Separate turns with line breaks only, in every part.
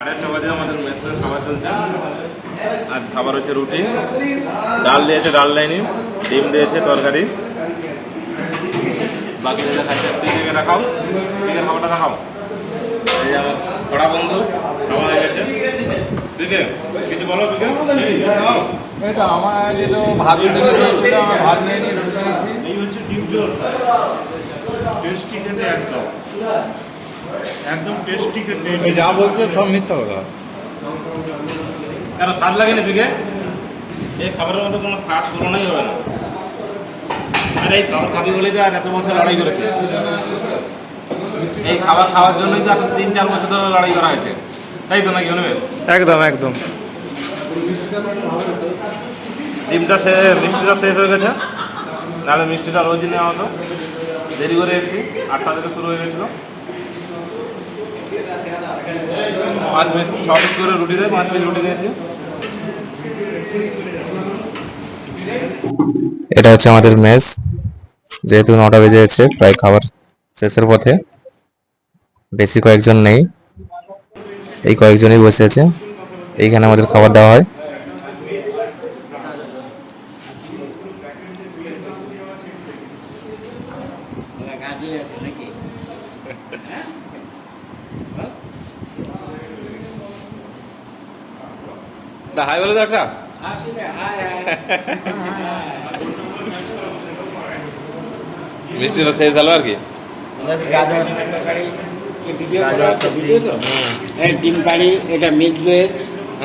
বাজে আমাদের মেসের খাবার চলছে। আজ খাবার হচ্ছে রুটি। ডাল দিয়েছে ডাল লাইনি ডিম দিয়েছে তরকারি। বাকি যেটা খাচ্ছে পিকে দেখাও পিকের খাবারটা এই যে আমার কড়া বন্ধু খাওয়া হয়ে গেছে। পিকে কিছু বলো পিকে
এই তো আমার যেটা ভাত আমার ভাত নিয়ে নিয়ে রুটি নিয়েছি।
এই হচ্ছে ডিম জোল। টেস্টি খেতে একদম। একদম টেস্টি খেতে
এই যা বলছো সব মিথ্যা কথা।
কেন স্বাদ লাগেনি পিকে? এই খাবারের মধ্যে কোনো স্বাদ তুলনাই হবে না। আর এই খাবার খাবি বলেই তো আর এত বছর লড়াই করেছে। এই খাবার খাওয়ার জন্যই তো এখন তিন চার বছর ধরে লড়াই করা হয়েছে। তাই তো নাকি অনুবেশ
একদম একদম।
ডিমটা সে মিষ্টিটা শেষ হয়ে গেছে। নাহলে মিষ্টিটা রোজই নেওয়া হতো। দেরি করে এসেছি। আটটা থেকে শুরু হয়ে গেছিল। পাঁচ পিস ছ পিস করে রুটি দেয় পাঁচ পিস রুটি নিয়েছি
এটা হচ্ছে আমাদের মেস। যেহেতু নটা বেজে গেছে প্রায় খাবার শেষের পথে। বেশি কয়েকজন নেই। এই কয়েকজনই বসে আছে। এইখানে আমাদের খাবার দেওয়া হয়।
হাই বলে তো একটা মিষ্টিটা শেষ হলো আর কি।
ডিম কারি এটা মিক্স ভেজ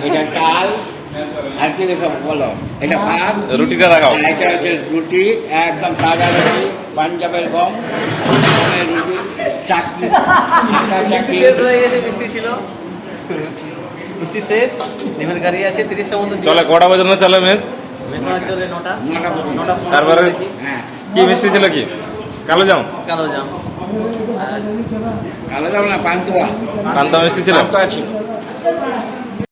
এটা ডাল আর কি দেখো বলো এটা ভাত
রুটিটা দেখাও।
এটা হচ্ছে রুটি একদম সাদা রুটি পাঞ্জাবের গম রুটি
গেছে, মিষ্টি ছিল। মিষ্টি শেষ ডিমের কারি আছে তিরিশটা মতো
চলে কটা পর্যন্ত চলে মেস?
চলে নটা
নটা
তারপরে
হ্যাঁ।
কি মিষ্টি ছিল কি? কালো জাম?
কালো জাম।
কালো জাম না পান্তুয়া।
পান্তুয়া মিষ্টি ছিল?
পান্তুয়া ছিল।